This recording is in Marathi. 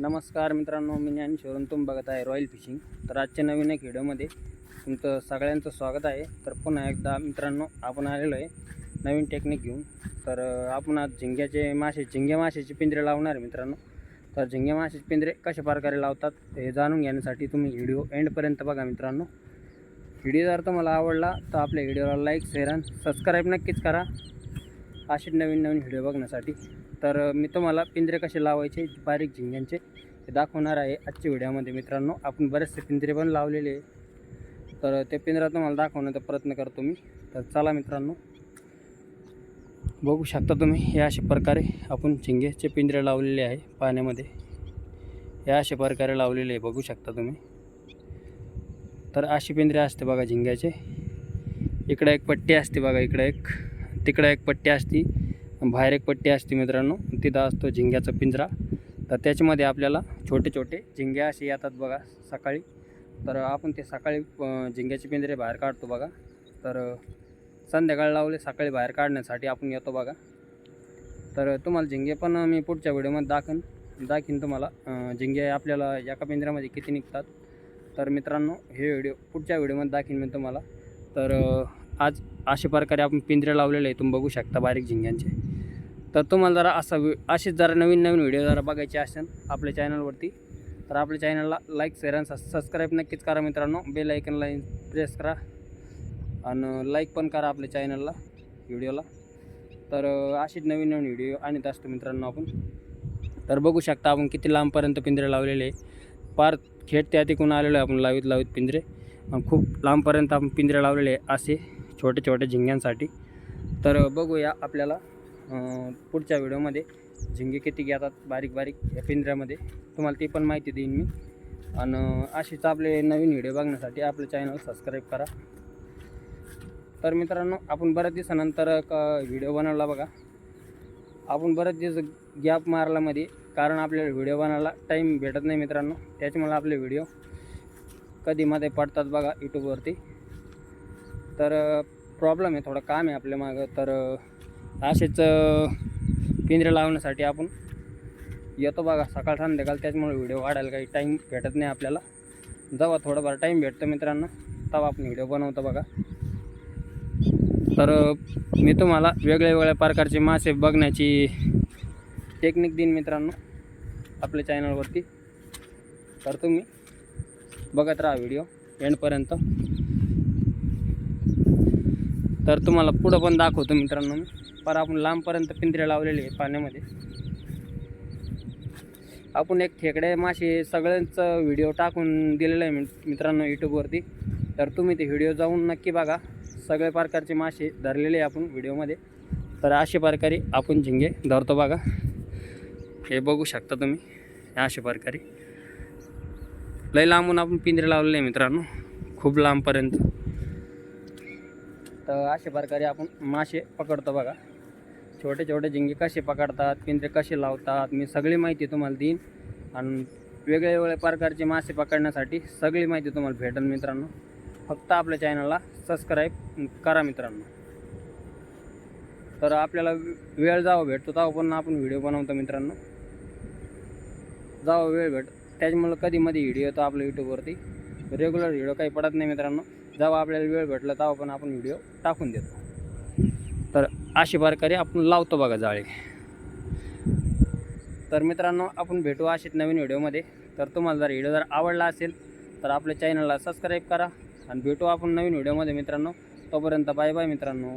नमस्कार मित्रांनो मी ज्ञानेश्वरून तुम्ही बघत आहे रॉयल फिशिंग तर आजच्या नवीन एक व्हिडिओमध्ये तुमचं सगळ्यांचं स्वागत आहे. तर पुन्हा एकदा मित्रांनो आपण आलेलो आहे नवीन टेक्निक घेऊन. तर आपण आज झिंग्याचे मासे झिंग्या माशाचे पिंजरे लावणार आहे मित्रांनो. तर झिंग्या माशाचे पिंजरे कशा प्रकारे लावतात हे जाणून घेण्यासाठी तुम्ही व्हिडिओ एंडपर्यंत बघा मित्रांनो. व्हिडिओ जर तुम्हाला आवडला तर आपल्या व्हिडिओला लाईक शेअर आणि सबस्क्राईब नक्कीच करा. असे नवीन नवीन व्हिडिओ बघण्यासाठी. तर मी तुम्हाला पिंजरे कसे लावायचे बारीक झिंग्यांचे ते दाखवणार आहे आजच्या व्हिडिओमध्ये मित्रांनो. आपण बरेचसे पिंजरे पण लावलेले आहे तर ते पिंजरा तुम्हाला दाखवण्याचा प्रयत्न करतो मी. तर चला मित्रांनो. बघू शकता तुम्ही हे अशा प्रकारे आपण झिंग्याचे पिंजरे लावलेले आहे पाण्यामध्ये. हे अशा प्रकारे लावलेले आहे बघू शकता तुम्ही. तर अशी पिंजरे असते बघा झिंग्याचे. इकडं एक पट्टी असते बघा इकडं एक. तिकडं एक पट्टी असते. बाहेर एक पट्टी असते मित्रांनो तिथं असतो झिंग्याचा पिंजरा. तर त्याच्यामध्ये आपल्याला छोटे छोटे झिंगे असे येतात बघा सकाळी. तर आपण ते सकाळी झिंग्याचे पिंजरे बाहेर काढतो बघा. तर संध्याकाळ संध्याकाळी लावले सकाळी बाहेर काढण्यासाठी आपण येतो बघा. तर तुम्हाला झिंगे पण मी पुढच्या व्हिडिओमध्ये दाखन दाखीन तुम्हाला झिंगे आपल्याला एका पिंजऱ्यामध्ये किती निघतात. तर मित्रांनो हे व्हिडिओ पुढच्या व्हिडिओमध्ये दाखीन मी तुम्हाला. तर आज अशा प्रकारे आपण पिंजरे लावलेले आहे तुम्ही बघू शकता बारीक झिंग्यांचे. तर तुम्हाला जरा असा वि असेच जरा नवीन नवीन व्हिडिओ जरा बघायचे असेल आपल्या चॅनलवरती तर आपल्या चॅनलला लाईक शेअर आणि सबस्क्राईब नक्कीच करा मित्रांनो. बेल आयकनला प्रेस करा आणि लाईक पण करा आपल्या चॅनलला व्हिडिओला तर अशीच नवीन नवीन व्हिडिओ आणत असतो मित्रांनो आपण. तर बघू शकता आपण किती लांबपर्यंत पिंजरे लावलेले आहे. पार खेट त्या तिकून आलेलो आहे आपण लावीत लावीत पिंजरे. खूप लांबपर्यंत आपण पिंजरे लावलेले आहे असे. छोटे छोटे झिंग्यांसाठी. तर बघूया आपल्याला पुढच्या व्हिडिओमध्ये झिंगे किती घेतात बारीक बारीक या पिंजऱ्यामध्ये. तुम्हाला ती पण माहिती देईन मी. आणि असेच आपले नवीन व्हिडिओ बघण्यासाठी आपलं चॅनल सबस्क्राईब करा. तर मित्रांनो आपण बऱ्याच दिवसानंतर का व्हिडिओ बनवला बघा. आपण बरेच दिवस गॅप मारल्यामध्ये कारण आपल्याला व्हिडिओ बनायला टाईम भेटत नाही मित्रांनो. त्याच्यामुळे आपले व्हिडिओ कधी मध्ये पडतात बघा यूट्यूबवरती तर प्रॉब्लेम आहे थोडं काम आहे आपल्या मागं. तर असेच पिंजरे लावण्यासाठी आपण येतो बघा. सकाळ संध्याकाळ त्याच्यामुळे व्हिडिओ वाढायला काही टाईम भेटत नाही आपल्याला. जेव्हा थोडंफार टाईम भेटतो मित्रांनो. तेव्हा आपण व्हिडिओ बनवतो बघा. तर मी तुम्हाला वेगळ्या वेगळ्या प्रकारचे मासे बघण्याची टेक्निक देईन मित्रांनो. आपल्या चॅनलवरती तर तुम्ही बघत राहा व्हिडिओ एंडपर्यंत तर तुम्हाला पुढं पण दाखवतो मित्रांनो मी. पर आपण लांबपर्यंत पिंजरे लावलेले आहे पाण्यामध्ये. आपण एक खेकडे मासे सगळ्यांचं व्हिडिओ टाकून दिलेलं आहे मित्रांनो यूट्यूबवरती तर तुम्ही ते व्हिडिओ जाऊन नक्की बघा. सगळ्या प्रकारचे मासे धरलेले आहे आपण व्हिडिओमध्ये तर अशा प्रकारे आपण झिंगे धरतो बघा. हे बघू शकता तुम्ही. हे अशा प्रकारे. लय लांबून आपण पिंजरे लावलेले आहे मित्रांनो. खूप लांबपर्यंत. तर अशा प्रकारे आपण मासे पकडतो बघा. छोटे छोटे झिंगे कसे पकडतात पिंजरे कसे लावतात मी सगळी माहिती तुम्हाला देईन. आणि वेगळ्या वेगळ्या प्रकारचे मासे पकडण्यासाठी सगळी माहिती तुम्हाला भेटेल मित्रांनो. फक्त आपल्या चॅनलला सबस्क्राईब करा मित्रांनो. तर आपल्याला वेळ जावं भेटतो तेव्हा पण आपण व्हिडिओ बनवतो मित्रांनो. जावं वेळ भेट. त्याच्यामुळं कधी मध्ये व्हिडिओ येतो आपल्या यूट्यूबवरती रेग्युलर व्हिडिओ काही पडत नाही मित्रांनो. जेव्हा आपल्याला वेळ भेटला तेव्हा पण आपण व्हिडिओ टाकून देतो. तर अशी प्रकारे आपण लावतो बघा जाळे. तर मित्रांनो आपण भेटू असेच नवीन व्हिडिओमध्ये तर तुम्हाला जर व्हिडिओ जर आवडला असेल तर आपल्या चॅनलला सबस्क्राईब करा. आणि भेटू आपण नवीन व्हिडिओमध्ये मित्रांनो. तोपर्यंत बाय बाय मित्रांनो.